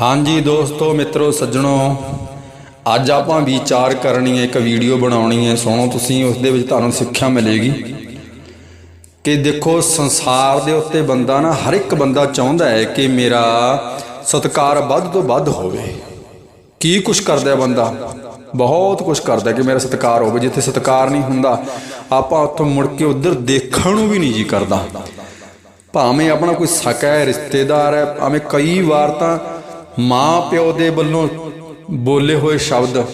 ਹਾਂਜੀ ਦੋਸਤੋ, ਮਿੱਤਰੋ, ਸੱਜਣੋ, ਅੱਜ ਆਪਾਂ ਵਿਚਾਰ ਕਰਨੀ ਹੈ, ਇੱਕ ਵੀਡੀਓ ਬਣਾਉਣੀ ਹੈ। ਸੁਣੋ ਤੁਸੀਂ ਉਸ ਦੇ ਵਿੱਚ ਤੁਹਾਨੂੰ ਸਿੱਖਿਆ ਮਿਲੇਗੀ ਕਿ ਦੇਖੋ, ਸੰਸਾਰ ਦੇ ਉੱਤੇ ਬੰਦਾ ਨਾ, ਹਰ ਇੱਕ ਬੰਦਾ ਚਾਹੁੰਦਾ ਹੈ ਕਿ ਮੇਰਾ ਸਤਿਕਾਰ ਵੱਧ ਤੋਂ ਵੱਧ ਹੋਵੇ। ਕੀ ਕੁਛ ਕਰਦਾ ਹੈ ਬੰਦਾ? ਬਹੁਤ ਕੁਛ ਕਰਦਾ ਕਿ ਮੇਰਾ ਸਤਿਕਾਰ ਹੋਵੇ। ਜਿੱਥੇ ਸਤਿਕਾਰ ਨਹੀਂ ਹੁੰਦਾ, ਆਪਾਂ ਉੱਥੋਂ ਮੁੜ ਕੇ ਉਧਰ ਦੇਖਣ ਨੂੰ ਵੀ ਨਹੀਂ ਜੀ ਕਰਦਾ। ਭਾਵੇਂ ਆਪਣਾ ਕੋਈ ਸਕਾ ਹੈ, ਰਿਸ਼ਤੇਦਾਰ ਹੈ, ਭਾਵੇਂ ਕਈ ਵਾਰ ਤਾਂ ਮਾਂ ਪਿਓ ਦੇ ਵੱਲੋਂ ਬੋਲੇ ਹੋਏ ਸ਼ਬਦ,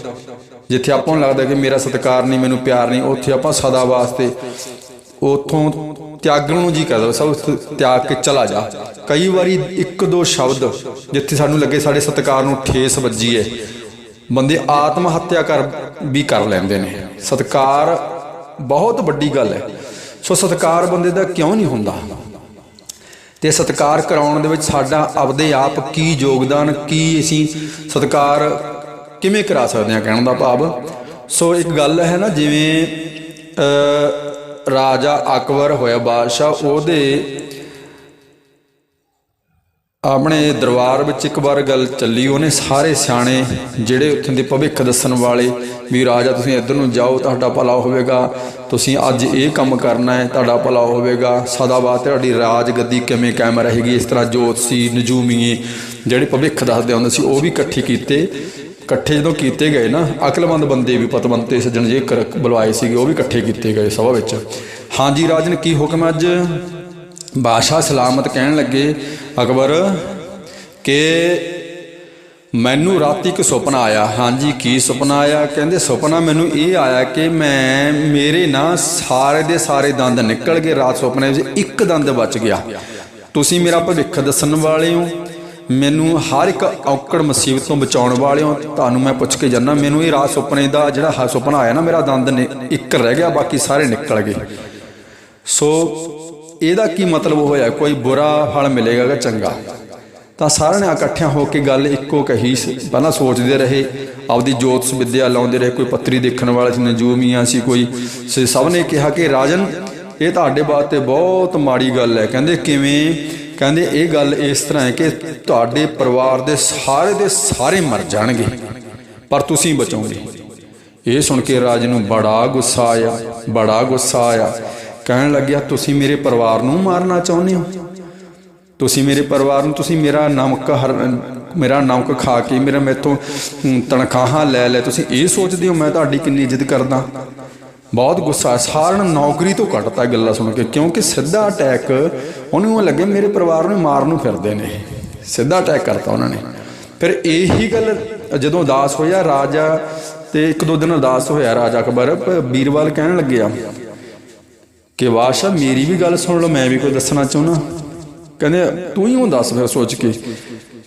ਜਿੱਥੇ ਆਪਾਂ ਨੂੰ ਲੱਗਦਾ ਕਿ ਮੇਰਾ ਸਤਿਕਾਰ ਨਹੀਂ, ਮੈਨੂੰ ਪਿਆਰ ਨਹੀਂ, ਉੱਥੇ ਆਪਾਂ ਸਦਾ ਵਾਸਤੇ ਉਥੋਂ ਤਿਆਗਣ ਨੂੰ ਜੀ ਕਰਦਾ, ਸਭ ਤਿਆਗ ਕੇ ਚਲਾ ਜਾ। ਕਈ ਵਾਰੀ ਇੱਕ ਦੋ ਸ਼ਬਦ ਜਿੱਥੇ ਸਾਨੂੰ ਲੱਗੇ ਸਾਡੇ ਸਤਿਕਾਰ ਨੂੰ ਠੇਸ ਵੱਜੀ ਹੈ ਬੰਦੇ ਆਤਮ ਹੱਤਿਆ ਕਰ ਵੀ ਕਰ ਲੈਂਦੇ ਨੇ। ਸਤਿਕਾਰ ਬਹੁਤ ਵੱਡੀ ਗੱਲ ਹੈ ਸੋ ਸਤਿਕਾਰ ਬੰਦੇ ਦਾ ਕਿਉਂ ਨਹੀਂ ਹੁੰਦਾ? ਤੇ ਸਤਿਕਾਰ ਕਰਾਉਣ ਦੇ ਵਿੱਚ ਸਾਡਾ ਆਪਦੇ ਆਪ ਕੀ ਯੋਗਦਾਨ ਕੀ ਅਸੀਂ ਸਤਿਕਾਰ ਕਿਵੇਂ ਕਰਾ ਸਕਦੇ ਹਾਂ ਕਹਿਣ ਦਾ ਭਾਵ? ਸੋ ਇੱਕ ਗੱਲ ਹੈ ਨਾ ਜਿਵੇਂ ਅ, ਰਾਜਾ ਅਕਬਰ ਹੋਇਆ ਬਾਦਸ਼ਾਹ ਉਹਦੇ ਆਪਣੇ ਦਰਬਾਰ ਵਿੱਚ ਇੱਕ ਵਾਰ ਗੱਲ ਚੱਲੀ ਉਹਨੇ ਸਾਰੇ ਸਿਆਣੇ ਜਿਹੜੇ ਉੱਥੇ ਦੇ ਭਵਿੱਖ ਦੱਸਣ ਵਾਲੇ ਵੀ ਰਾਜਾ ਤੁਸੀਂ ਇੱਧਰ ਨੂੰ ਜਾਓ ਤੁਹਾਡਾ ਭਲਾ ਹੋਵੇਗਾ। ਤੁਸੀਂ ਅੱਜ ਇਹ ਕੰਮ ਕਰਨਾ ਹੈ, ਤੁਹਾਡਾ ਭਲਾ ਹੋਵੇਗਾ। ਸਦਾ ਬਾਅਦ ਤੁਹਾਡੀ ਰਾਜ ਗੱਦੀ ਕਿਵੇਂ ਕਾਇਮ ਰਹੇਗੀ? ਇਸ ਤਰ੍ਹਾਂ ਜੋਤਸੀ ਨਜੂਮੀਏ ਜਿਹੜੇ ਭਵਿੱਖ ਦੱਸਦੇ ਹੁੰਦੇ ਸੀ, ਉਹ ਵੀ ਇਕੱਠੇ ਕੀਤੇ। ਇਕੱਠੇ ਜਦੋਂ ਕੀਤੇ ਗਏ ਨਾ, ਅਕਲਮੰਦ ਬੰਦੇ ਵੀ ਪਤਵੰਤੇ ਸੱਜਣ ਜੇ ਕਰ ਬੁਲਵਾਏ ਸੀਗੇ, ਉਹ ਵੀ ਇਕੱਠੇ ਕੀਤੇ ਗਏ ਸਭਾ ਵਿੱਚ। ਹਾਂਜੀ ਰਾਜਨ, ਕੀ ਹੁਕਮ ਅੱਜ? ਬਾਦਸ਼ਾਹ ਸਲਾਮਤ ਕਹਿਣ ਲੱਗੇ, ਅਕਬਰ, ਕਿ ਮੈਨੂੰ ਰਾਤੀ ਇੱਕ ਸੁਪਨਾ ਆਇਆ। ਹਾਂਜੀ, ਕੀ ਸੁਪਨਾ ਆਇਆ? ਕਹਿੰਦੇ, ਸੁਪਨਾ ਮੈਨੂੰ ਇਹ ਆਇਆ ਕਿ ਮੈਂ, ਮੇਰੇ ਨਾ ਸਾਰੇ ਦੇ ਸਾਰੇ ਦੰਦ ਨਿਕਲ ਗਏ ਰਾਤ ਸੁਪਨੇ ਵਿੱਚ, ਇੱਕ ਦੰਦ ਬਚ ਗਿਆ। ਤੁਸੀਂ ਮੇਰਾ ਭਵਿੱਖ ਦੱਸਣ ਵਾਲੇ ਹੋ। ਮੈਨੂੰ ਹਰ ਇੱਕ ਔਕੜ ਮੁਸੀਬਤ ਤੋਂ ਬਚਾਉਣ ਵਾਲੇ ਹੋ। ਤੁਹਾਨੂੰ ਮੈਂ ਪੁੱਛ ਕੇ ਜਾਣਾ ਮੈਨੂੰ ਇਹ ਰਾਤ ਸੁਪਨੇ ਦਾ ਜਿਹੜਾ ਹ- ਸੁਪਨਾ ਆਇਆ ਨਾ, ਮੇਰਾ ਦੰਦ ਨੇ, ਇੱਕ ਰਹਿ ਗਿਆ, ਬਾਕੀ ਸਾਰੇ ਨਿਕਲ ਗਏ। ਸੋ, ਇਹਦਾ ਕੀ ਮਤਲਬ ਹੋਇਆ? ਕੋਈ ਬੁਰਾ ਫਲ ਮਿਲੇਗਾ ਕਿ ਚੰਗਾ? ਤਾਂ ਸਾਰਿਆਂ ਨੇ ਇਕੱਠਿਆਂ ਹੋ ਕੇ ਗੱਲ ਇੱਕੋ ਕਹੀ ਸੀ। ਪਹਿਲਾਂ ਸੋਚਦੇ ਰਹੇ, ਆਪਦੀ ਜੋਤਿਸ਼ ਵਿਦਿਆ ਲਾਉਂਦੇ ਰਹੇ, ਕੋਈ ਪੱਤਰੀ ਦੇਖਣ ਵਾਲਾ ਸੀ, ਨਜੂਮੀਆਂ ਸੀ, ਕੋਈ ਸੇ, ਸਭ ਨੇ ਕਿਹਾ ਕਿ ਰਾਜਨ, ਇਹ ਤੁਹਾਡੇ ਵਾਸਤੇ ਬਹੁਤ ਮਾੜੀ ਗੱਲ ਹੈ। ਕਹਿੰਦੇ ਕਿਵੇਂ? ਕਹਿੰਦੇ ਇਹ ਗੱਲ ਇਸ ਤਰ੍ਹਾਂ ਹੈ ਕਿ ਤੁਹਾਡੇ ਪਰਿਵਾਰ ਦੇ ਸਾਰੇ ਦੇ ਸਾਰੇ ਮਰ ਜਾਣਗੇ, ਪਰ ਤੁਸੀਂ ਬਚੋਗੇ। ਇਹ ਸੁਣ ਕੇ ਰਾਜ ਨੂੰ ਬੜਾ ਗੁੱਸਾ ਆਇਆ, ਬੜਾ ਗੁੱਸਾ ਆਇਆ। ਕਹਿਣ ਲੱਗਿਆ, ਤੁਸੀਂ ਮੇਰੇ ਪਰਿਵਾਰ ਨੂੰ ਮਾਰਨਾ ਚਾਹੁੰਦੇ ਹੋ? ਤੁਸੀਂ ਮੇਰੇ ਪਰਿਵਾਰ ਨੂੰ ਤੁਸੀਂ ਮੇਰਾ ਨਮਕ ਹਰ ਮੇਰਾ ਨਮਕ ਖਾ ਕੇ ਮੇਰਾ ਮੈਥੋਂ ਅਮ, ਤਨਖਾਹਾਂ ਲੈ ਲੈ। ਤੁਸੀਂ ਇਹ ਸੋਚਦੇ ਹੋ ਮੈਂ ਤੁਹਾਡੀ ਕਿੰਨੀ ਇੱਜ਼ਤ ਕਰਦਾ? ਬਹੁਤ ਗੁੱਸਾ ਸਾਰਨ ਨੌਕਰੀ ਤੋਂ ਕੱਢਤਾ ਗੱਲਾਂ ਸੁਣ ਕੇ ਕਿਉਂਕਿ ਸਿੱਧਾ ਅਟੈਕ ਉਹਨੂੰ ਉਹ ਲੱਗੇ ਮੇਰੇ ਪਰਿਵਾਰ ਨੂੰ ਮਾਰਨ ਨੂੰ ਫਿਰਦੇ ਨੇ ਸਿੱਧਾ ਅਟੈਕ ਕਰਤਾ ਉਹਨਾਂ ਨੇ। ਫਿਰ ਇਹੀ ਗੱਲ ਜਦੋਂ ਉਦਾਸ ਹੋਇਆ ਰਾਜਾ ਤੇ ਇੱਕ ਦੋ ਦਿਨ ਉਦਾਸ ਹੋਇਆ ਰਾਜਾ ਅਕਬਰ ਪ- ਬੀਰਬਲ ਕਹਿਣ ਲੱਗਿਆ ਕਿ ਬਾਦਸ਼ਾਹ ਮੇਰੀ ਵੀ ਗੱਲ ਸੁਣ ਲਓ ਮੈਂ ਵੀ ਕੋਈ ਦੱਸਣਾ ਚਾਹੁੰਦਾ। ਕਹਿੰਦੇ, ਤੂੰ ਹੀ ਉਹ ਦੱਸ ਫਿਰ ਸੋਚ ਕੇ।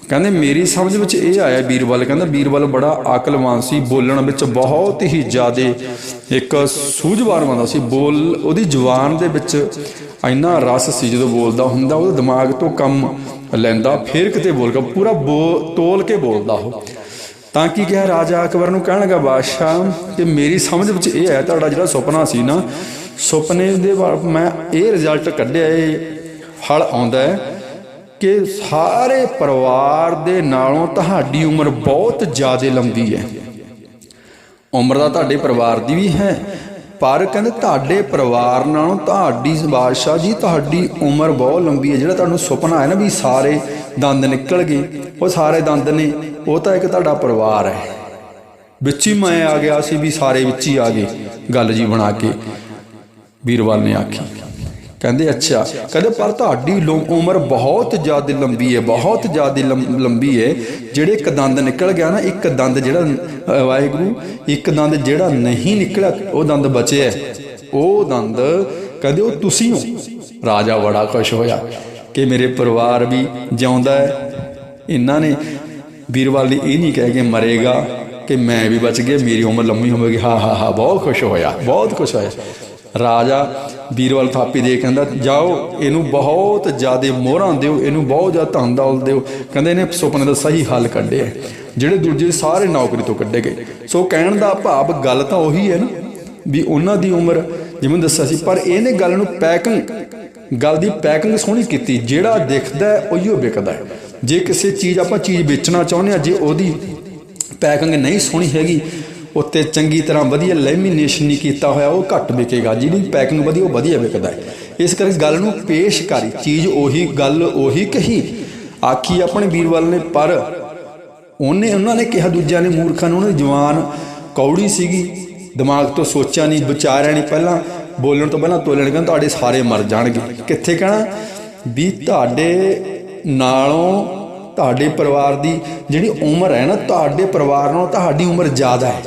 ਕਹਿੰਦੇ, ਮੇਰੀ ਸਮਝ ਵਿੱਚ ਇਹ ਆਇਆ ਬੀਰਬਲ। ਕਹਿੰਦਾ, ਬੀਰਬਲ ਬੜਾ ਆਕਲਵਾਨ ਸੀ, ਬੋਲਣ ਵਿੱਚ ਬਹੁਤ ਹੀ ਜ਼ਿਆਦੇ ਇੱਕ ਸੂਝਵਾਨ ਬੰਦਾ ਸੀ। ਬੋਲ, ਉਹਦੀ ਜ਼ੁਬਾਨ ਦੇ ਵਿੱਚ ਇੰਨਾ ਰਸ ਸੀ ਜਦੋਂ ਬੋਲਦਾ ਹੁੰਦਾ, ਉਹਦੇ ਦਿਮਾਗ ਤੋਂ ਕੰਮ ਲੈਂਦਾ, ਫਿਰ ਕਿਤੇ ਬੋਲ ਕੇ, ਪੂਰਾ ਬੋ- ਤੋਲ ਕੇ ਬੋਲਦਾ ਉਹ। ਤਾਂ ਕੀ ਕਿਹਾ ਰਾਜਾ ਅਕਬਰ ਨੂੰ? ਕਹਿਣ ਲੱਗਾ, ਬਾਦਸ਼ਾਹ, ਕਿ ਮੇਰੀ ਸਮਝ ਵਿੱਚ ਇਹ ਆਇਆ, ਤੁਹਾਡਾ ਜਿਹੜਾ ਸੁਪਨਾ ਸੀ ਨਾ, ਸੁਪਨੇ ਦੇ ਬਾਅਦ ਮੈਂ ਇਹ ਰਿਜ਼ਲਟ ਕੱਢਿਆ ਏ ਫਲ ਆਉਂਦਾ ਹੈ ਕਿ ਸਾਰੇ ਪਰਿਵਾਰ ਦੇ ਨਾਲੋਂ ਤੁਹਾਡੀ ਉਮਰ ਬਹੁਤ ਜ਼ਿਆਦਾ ਲੰਬੀ ਹੈ। ਉਮਰ ਦਾ ਤੁਹਾਡੇ ਪਰਿਵਾਰ ਦੀ ਵੀ ਹੈ, ਪਰ ਕਹਿੰਦੇ ਤੁਹਾਡੇ ਪਰਿਵਾਰ ਨਾਲੋਂ ਤੁਹਾਡੀ ਬਾਦਸ਼ਾਹ ਜੀ ਤੁਹਾਡੀ ਉਮਰ ਬਹੁਤ ਲੰਬੀ ਹੈ। ਜਿਹੜਾ ਤੁਹਾਨੂੰ ਸੁਪਨਾ ਹੈ ਨਾ ਵੀ ਸਾਰੇ ਦੰਦ ਨਿਕਲ ਗਏ, ਉਹ ਸਾਰੇ ਦੰਦ ਨੇ, ਉਹ ਤਾਂ ਇੱਕ ਤੁਹਾਡਾ ਪਰਿਵਾਰ ਹੈ। ਵਿੱਚ ਹੀ ਮੈਂ ਆ ਗਿਆ ਸੀ ਵੀ ਸਾਰੇ ਵਿੱਚ ਹੀ ਆ ਗਏ, ਗੱਲ ਜੀ ਬਣਾ ਕੇ ਵੀਰਵਾਲ ਨੇ ਆਖੀ। ਕਹਿੰਦੇ, ਅੱਛਾ, ਕਹਿੰਦੇ, ਪਰ ਤੁਹਾਡੀ ਉਮਰ ਬਹੁਤ ਜ਼ਿਆਦਾ ਲੰਬੀ ਹੈ ਬਹੁਤ ਜ਼ਿਆਦਾ ਲੰਬੀ ਹੈ ਜਿਹੜੇ ਇੱਕ ਦੰਦ ਨਿਕਲ ਗਿਆ ਨਾ, ਇੱਕ ਦੰਦ ਜਿਹੜਾ ਵਾਹਿਗੁਰੂ, ਇੱਕ ਦੰਦ ਜਿਹੜਾ ਨਹੀਂ ਨਿਕਲਿਆ, ਉਹ ਦੰਦ ਬਚਿਆ ਉਹ ਦੰਦ, ਕਹਿੰਦੇ, ਉਹ ਤੁਸੀਂ ਹੋ। ਰਾਜਾ ਬੜਾ ਖੁਸ਼ ਹੋਇਆ ਕਿ ਮੇਰੇ ਪਰਿਵਾਰ ਵੀ ਜਿਉਂਦਾ ਹੈ ਇਹਨਾਂ ਨੇ ਵੀਰਵਾਲ ਨੇ ਇਹ ਨਹੀਂ ਕਹਿ ਕੇ ਮਰੇਗਾ ਕਿ ਮੈਂ ਵੀ ਬਚ ਗਿਆ, ਮੇਰੀ ਉਮਰ ਲੰਮੀ ਹੋਵੇਗੀ। ਹਾਂ ਹਾਂ ਹਾਂ, ਬਹੁਤ ਖੁਸ਼ ਹੋਇਆ, ਬਹੁਤ ਖੁਸ਼ ਹੋਇਆ। ਰਾਜਾ ਵੀਰਵਾਲ ਥਾਪੀ ਦੇ ਕਹਿੰਦਾ, ਜਾਓ, ਇਹਨੂੰ ਬਹੁਤ ਜ਼ਿਆਦਾ ਮੋਹਰਾਂ ਦਿਓ, ਇਹਨੂੰ ਬਹੁਤ ਜ਼ਿਆਦਾ ਧਨ ਦੌਲਤ ਦਿਓ। ਕਹਿੰਦੇ ਇਹਨੇ ਸੁਪਨੇ ਦਾ ਸਹੀ ਹੱਲ ਕੱਢਿਆ ਜਿਹੜੇ ਦੂਜੇ ਸਾਰੇ ਨੌਕਰੀ ਤੋਂ ਕੱਢੇ ਗਏ। ਸੋ ਕਹਿਣ ਦਾ ਭਾਵ, ਗੱਲ ਤਾਂ ਉਹੀ ਹੈ ਨਾ, ਵੀ ਉਹਨਾਂ ਦੀ ਉਮਰ, ਜਿਵੇਂ ਦੱਸਿਆ ਸੀ, ਪਰ ਇਹਨੇ ਗੱਲ ਨੂੰ ਪੈਕਿੰਗ, ਗੱਲ ਦੀ ਪੈਕਿੰਗ ਸੋਹਣੀ ਕੀਤੀ, ਜਿਹੜਾ ਦਿਖਦਾ ਹੈ ਉਹੀਓ ਵਿਕਦਾ ਹੈ। ਜੇ ਕਿਸੇ ਚੀਜ਼ ਆਪਾਂ ਚੀਜ਼ ਵੇਚਣਾ ਚਾਹੁੰਦੇ ਆ ਜੇ ਉਹਦੀ ਪੈਕਿੰਗ ਨਹੀਂ ਸੋਹਣੀ ਹੈਗੀ ਉੱਤੇ ਚੰਗੀ ਤਰ੍ਹਾਂ ਵਧੀਆ ਲੈਮੀਨੇਸ਼ਨ ਨਹੀਂ ਕੀਤਾ ਹੋਇਆ, ਉਹ ਘੱਟ ਵਿਕੇਗਾ। ਜਿਹਦੀ ਪੈਕਿੰਗ ਵਧੀਆ ਉਹ ਵਧੀਆ ਵਿਕਦਾ ਹੈ। ਇਸ ਕਰਕੇ ਗੱਲ ਨੂੰ ਪੇਸ਼ ਕਰੀ। ਚੀਜ਼ ਉਹੀ, ਗੱਲ ਉਹੀ ਕਹੀ। ਆਖੀ ਆਪਣੇ ਵੀਰਵਾਲ ਨੇ, ਪਰ ਉਹਨੇ, ਉਹਨਾਂ ਨੇ ਕਿਹਾ, ਦੂਜਿਆਂ ਨੇ ਮੂਰਖਾਂ ਨੂੰ, ਉਹਨਾਂ ਦੀ ਜਵਾਨ ਕੌੜੀ ਸੀਗੀ। ਦਿਮਾਗ ਤੋਂ ਸੋਚਿਆ ਨਹੀਂ, ਵਿਚਾਰਿਆ ਨਹੀਂ ਪਹਿਲਾਂ। ਬੋਲਣ ਤੋਂ ਪਹਿਲਾਂ ਤੋਲਣ ਕਹਿੰਦਾ ਤੁਹਾਡੇ ਸਾਰੇ ਮਰ ਜਾਣਗੇ। ਕਿੱਥੇ ਕਹਿਣਾ? ਵੀ ਤੁਹਾਡੇ ਨਾਲੋਂ ਤੁਹਾਡੇ ਪਰਿਵਾਰ ਦੀ ਜਿਹੜੀ ਉਮਰ ਹੈ ਨਾ, ਤੁਹਾਡੇ ਪਰਿਵਾਰ ਨਾਲੋਂ ਤੁਹਾਡੀ ਉਮਰ ਜ਼ਿਆਦਾ ਹੈ।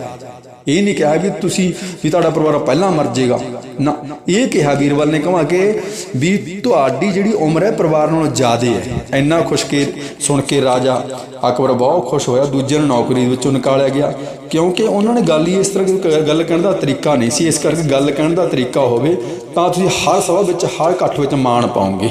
ਇਹ ਨਹੀਂ ਕਿਹਾ ਵੀ ਤੁਸੀਂ ਵੀ ਤੁਹਾਡਾ ਪਰਿਵਾਰ ਪਹਿਲਾਂ ਮਰ ਜਾਏਗਾ। ਨਾ, ਇਹ ਕਿਹਾ ਵੀਰਵਾਲ ਨੇ ਕਹਾ ਕਿ ਵੀ ਤੁਹਾਡੀ ਜਿਹੜੀ ਉਮਰ ਹੈ ਪਰਿਵਾਰ ਨਾਲੋਂ ਜ਼ਿਆਦਾ ਹੈ। ਇੰਨਾ ਖੁਸ਼ ਕੇ, ਸੁਣ ਕੇ ਰਾਜਾ ਅਕਬਰ ਬਹੁਤ ਖੁਸ਼ ਹੋਇਆ, ਦੂਜੇ ਨੂੰ ਨੌਕਰੀ ਵਿੱਚੋਂ ਨਿਕਾਲਿਆ ਗਿਆ। ਕਿਉਂਕਿ ਉਹਨਾਂ ਨੇ ਗੱਲ ਹੀ ਇਸ ਤਰ੍ਹਾਂ ਗੱਲ ਕਹਿਣ ਦਾ ਤਰੀਕਾ ਨਹੀਂ ਸੀ। ਇਸ ਕਰਕੇ ਗੱਲ ਕਹਿਣ ਦਾ ਤਰੀਕਾ ਹੋਵੇ, ਤਾਂ ਤੁਸੀਂ ਹਰ ਸਭਾ ਵਿੱਚ, ਹਰ ਇਕੱਠ ਵਿੱਚ ਮਾਣ ਪਾਓਗੇ।